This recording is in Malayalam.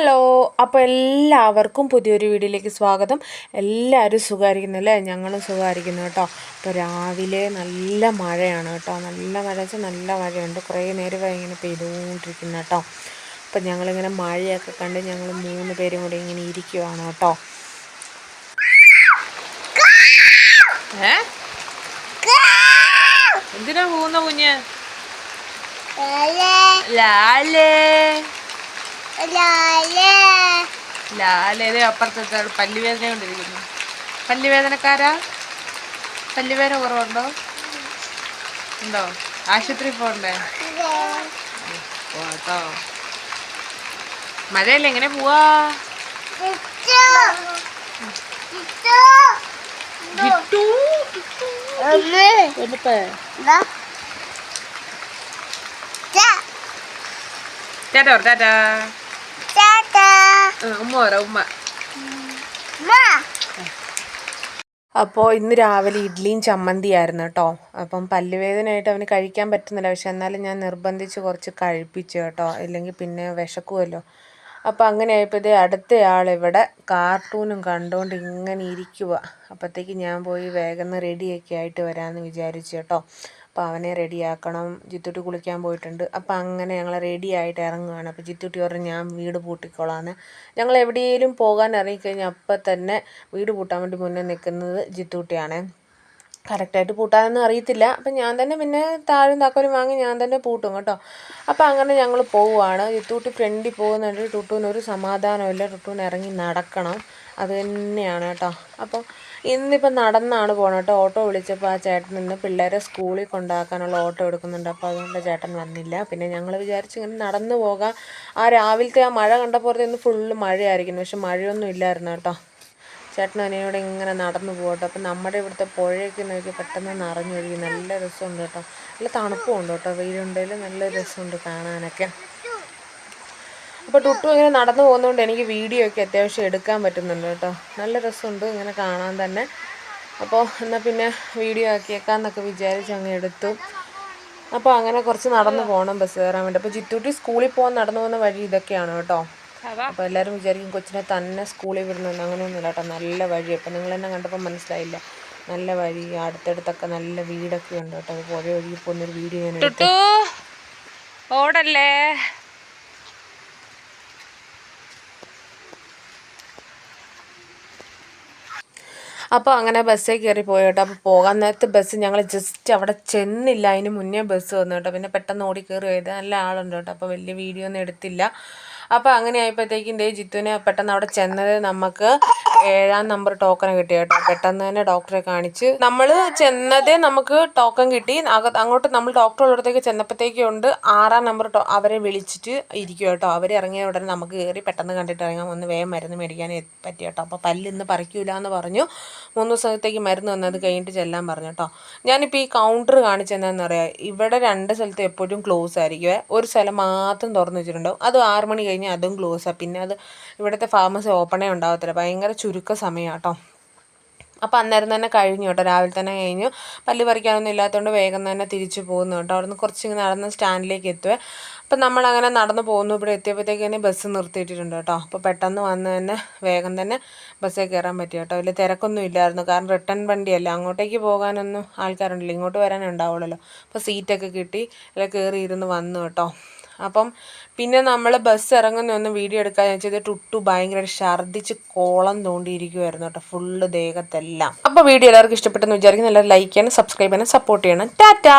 ഹലോ അപ്പോൾ എല്ലാവർക്കും പുതിയൊരു വീഡിയോയിലേക്ക് സ്വാഗതം. എല്ലാവരും സുഖമായിരിക്കുന്നില്ലേ ഞങ്ങളും സുഖമായിരിക്കുന്നു കേട്ടോ. അപ്പോൾ രാവിലെ നല്ല മഴയാണ് കേട്ടോ. നല്ല മഴ വെച്ചാൽ നല്ല മഴയുണ്ട്. കുറേ നേരമായി ഇങ്ങനെ പെയ്തുകൊണ്ടിരിക്കുന്നു കേട്ടോ. അപ്പം ഞങ്ങളിങ്ങനെ മഴയൊക്കെ കണ്ട് ഞങ്ങൾ മൂന്ന് പേരും കൂടി ഇങ്ങനെ ഇരിക്കുവാണ് കേട്ടോ. ഏ? എന്തിനാ പോകുന്ന കുഞ്ഞ്? ലാലേ ലാലേ. അപ്പുറത്തെ പല്ലുവേദന കൊണ്ടിരിക്കുന്നു പല്ലുവേദനക്കാരാ? പല്ലുവേദന കുറവുണ്ടോ? ഉണ്ടോ? ആശുപത്രി പോണ്ടേ പോട്ടോ മഴയല്ലേ എങ്ങനെ പോവാ? Tata tata. ഉമ്മ. പറ ഉമ്മ. അപ്പോൾ ഇന്ന് രാവിലെ ഇഡ്ഡലിയും ചമ്മന്തിയായിരുന്നു കേട്ടോ. അപ്പം പല്ലുവേദനയായിട്ട് അവന് കഴിക്കാൻ പറ്റുന്നില്ല. പക്ഷെ എന്നാലും ഞാൻ നിർബന്ധിച്ച് കുറച്ച് കഴിപ്പിച്ചു കേട്ടോ. ഇല്ലെങ്കിൽ പിന്നെ വിശക്കുമല്ലോ അപ്പോൾ അങ്ങനെ ആയപ്പോഴത്തേ അടുത്തയാൾ ഇവിടെ കാർട്ടൂണും കണ്ടുകൊണ്ട് ഇങ്ങനെ ഇരിക്കുക അപ്പോഴത്തേക്ക് ഞാൻ പോയി വേഗം റെഡിയൊക്കെ ആയിട്ട് വരാമെന്ന് വിചാരിച്ചു കേട്ടോ. അപ്പോൾ അവനെ റെഡിയാക്കണം. ജിത്തുട്ടി കുളിക്കാൻ പോയിട്ടുണ്ട്. അപ്പോൾ അങ്ങനെ ഞങ്ങൾ റെഡിയായിട്ട് ഇറങ്ങുകയാണ് അപ്പോൾ ജിത്തുട്ടി പറഞ്ഞു ഞാൻ വീട് പൂട്ടിക്കോളാന്ന്. ഞങ്ങൾ എവിടെയെങ്കിലും പോകാൻ ഇറങ്ങിക്കഴിഞ്ഞാൽ അപ്പം തന്നെ വീട് പൂട്ടാൻ വേണ്ടി മുന്നേ നിൽക്കുന്നത് ജിത്തുട്ടിയാണ്. കറക്റ്റായിട്ട് പൂട്ടാനൊന്നും അറിയത്തില്ല. അപ്പം ഞാൻ തന്നെ പിന്നെ താഴും താക്കോലും വാങ്ങി ഞാൻ തന്നെ പൂട്ടും കേട്ടോ. അപ്പം അങ്ങനെ ഞങ്ങൾ പോവുകയാണ് ഇത്തൂട്ടി ഫ്രണ്ടിൽ പോകുന്നുണ്ട്. ടുട്ടൂന് ഒരു സമാധാനമില്ല ടുട്ടൂന് ഇറങ്ങി നടക്കണം. അത് തന്നെയാണ് കേട്ടോ. അപ്പോൾ ഇന്നിപ്പോൾ നടന്നാണ് പോകണം കേട്ടോ. ഓട്ടോ വിളിച്ചപ്പോൾ ആ ചേട്ടൻ ഇന്ന് പിള്ളേരെ സ്കൂളിൽ കൊണ്ടാക്കാനുള്ള ഓട്ടോ എടുക്കുന്നുണ്ട്. അപ്പോൾ അതുകൊണ്ട് ചേട്ടൻ വന്നില്ല. പിന്നെ ഞങ്ങൾ വിചാരിച്ചു ഇങ്ങനെ നടന്നു പോകാം. ആ രാവിലത്തെ ആ മഴ കണ്ടപ്പോൾ ഇന്ന് ഫുള്ള് മഴയായിരിക്കുന്നു. പക്ഷെ മഴയൊന്നും ഇല്ലായിരുന്നു കേട്ടോ. ചേട്ടനും അനിയനോട് ഇങ്ങനെ നടന്നു പോകട്ടെ. അപ്പം നമ്മുടെ ഇവിടുത്തെ പുഴയൊക്കെ നോക്കി പെട്ടെന്ന് നിറഞ്ഞൊഴുകി നല്ല രസമുണ്ട് കേട്ടോ. നല്ല തണുപ്പും ഉണ്ട് കേട്ടോ. വെയിലുണ്ടെങ്കിലും നല്ല രസമുണ്ട് കാണാനൊക്കെ. അപ്പോൾ ടുട്ടു ഇങ്ങനെ നടന്നു പോകുന്നതുകൊണ്ട് എനിക്ക് വീഡിയോ ഒക്കെ അത്യാവശ്യം എടുക്കാൻ പറ്റുന്നുണ്ട് കേട്ടോ. നല്ല രസമുണ്ട് ഇങ്ങനെ കാണാൻ തന്നെ. അപ്പോൾ എന്നാൽ പിന്നെ വീഡിയോ ആക്കിയേക്കാന്നൊക്കെ വിചാരിച്ച് അങ്ങ് എടുത്തു. അപ്പോൾ അങ്ങനെ കുറച്ച് നടന്നു പോകണം ബസ് കയറാൻ വേണ്ടി. അപ്പോൾ ചിത്തൂട്ടി സ്കൂളിൽ പോകാൻ നടന്നു പോകുന്ന വഴി ഇതൊക്കെയാണ് കേട്ടോ. അപ്പോൾ എല്ലാവരും വിചാരിക്കും കൊച്ചിനെ തന്നെ സ്കൂളിൽ വിടുന്നു അങ്ങനെയൊന്നുമില്ല കേട്ടോ. നല്ല വഴി. അപ്പം നിങ്ങൾ തന്നെ കണ്ടപ്പോൾ മനസ്സിലായില്ല. നല്ല വഴി. അടുത്തടുത്തൊക്കെ നല്ല വീടൊക്കെ ഉണ്ട് കേട്ടോ. പുഴ ഒഴുകി പോകുന്നൊരു വീഡിയോ ഞാൻ ഓടല്ലേ? അപ്പോൾ അങ്ങനെ ബസ്സേ കയറി പോയി കേട്ടോ. അപ്പോൾ പോകാൻ നേരത്തെ ബസ് ഞങ്ങൾ ജസ്റ്റ് അവിടെ ചെന്നില്ല. അതിന് മുന്നേ ബസ് വന്നു കേട്ടോ. പിന്നെ പെട്ടെന്ന് ഓടി കയറി പോയത്. നല്ല ആളുണ്ട് കേട്ടോ. അപ്പോൾ വലിയ വീഡിയോ ഒന്നും എടുത്തില്ല. അപ്പോൾ അങ്ങനെ ആയപ്പോഴത്തേക്കും ദേ ജിത്തുവിനെ പെട്ടെന്ന് അവിടെ ചെന്നത് നമുക്ക് ഏഴാം നമ്പർ ടോക്കൺ കിട്ടി കേട്ടോ. പെട്ടെന്ന് തന്നെ ഡോക്ടറെ കാണിച്ച് നമ്മൾ ചെന്നതേ നമുക്ക് ടോക്കൺ കിട്ടി. അങ്ങോട്ട് നമ്മൾ ഡോക്ടറുടെ അടുത്തേക്ക് ചെന്നപ്പോഴത്തേക്കും ഉണ്ട്. ആറാം നമ്പർ അവരെ വിളിച്ചിട്ട് ഇരിക്കും കേട്ടോ. അവർ ഇറങ്ങിയ ഉടനെ നമുക്ക് കയറി പെട്ടെന്ന് കണ്ടിട്ട് ഇറങ്ങാൻ ഒന്ന് വേഗം മരുന്ന് മേടിക്കാൻ പറ്റി കേട്ടോ. അപ്പോൾ പല്ല് ഇന്ന് പറിക്കൂല എന്ന് പറഞ്ഞു. മൂന്ന് ദിവസത്തേക്ക് മരുന്ന് വന്നത് കഴിഞ്ഞിട്ട് ചെല്ലാൻ പറഞ്ഞു കേട്ടോ. ഞാനിപ്പോൾ ഈ കൗണ്ടർ കാണിച്ചെന്നാന്ന് പറയാം? ഇവിടെ രണ്ട് സ്ഥലത്ത് എപ്പോഴും ക്ലോസ് ആയിരിക്കുമേ ഒരു സ്ഥലം മാത്രം തുറന്നു വെച്ചിട്ടുണ്ടാവും. അത് ആറ് മണി കഴിഞ്ഞ് അതും ക്ലോസാണ് പിന്നെ അത് ഇവിടുത്തെ ഫാർമസി ഓപ്പണേ ഉണ്ടാകത്തില്ല ഭയങ്കര ചുരുക്ക സമയം കേട്ടോ അപ്പോൾ അന്നേരം തന്നെ കഴിഞ്ഞു കേട്ടോ. രാവിലെ തന്നെ കഴിഞ്ഞു. പല്ല് പറിക്കാനൊന്നും ഇല്ലാത്തതുകൊണ്ട് വേഗം തന്നെ തിരിച്ചു പോകുന്നു കേട്ടോ. അവിടെ നിന്ന് കുറച്ചിങ്ങനെ നടന്ന് സ്റ്റാൻഡിലേക്ക് എത്തുവേ. അപ്പം നമ്മളങ്ങനെ നടന്നു പോകുന്നു. ഇവിടെ എത്തിയപ്പോഴത്തേക്ക് തന്നെ ബസ് നിർത്തിയിട്ടിട്ടുണ്ട് കേട്ടോ. അപ്പോൾ പെട്ടെന്ന് വന്ന് തന്നെ വേഗം തന്നെ ബസ്സിൽ കയറാൻ പറ്റി കേട്ടോ. വലിയ തിരക്കൊന്നും ഇല്ലായിരുന്നു. കാരണം റിട്ടേൺ വണ്ടിയല്ല. അങ്ങോട്ടേക്ക് പോകാനൊന്നും ആൾക്കാരുണ്ടല്ലോ. ഇങ്ങോട്ട് വരാനുണ്ടാവുള്ളല്ലോ അപ്പോൾ സീറ്റൊക്കെ കിട്ടി. അതിൽ കയറി ഇരുന്ന് വന്നു കേട്ടോ. അപ്പം പിന്നെ നമ്മൾ ബസ് ഇറങ്ങുന്ന ഒന്ന് വീഡിയോ എടുക്കാന്ന് വെച്ചാൽ ടുട്ടു ഭയങ്കര ഛർദ്ദിച്ച് കോളം തോണ്ടിയിരിക്കുമായിരുന്നു കേട്ടോ ഫുള്ള് ദേഹത്തെല്ലാം. അപ്പോൾ വീഡിയോ എല്ലാവർക്കും ഇഷ്ടപ്പെട്ടെന്ന് വിചാരിക്കുന്നു. നല്ല ലൈക്ക് ചെയ്യണം സബ്സ്ക്രൈബ് ചെയ്യണം സപ്പോർട്ട് ചെയ്യണം. ടാറ്റാ!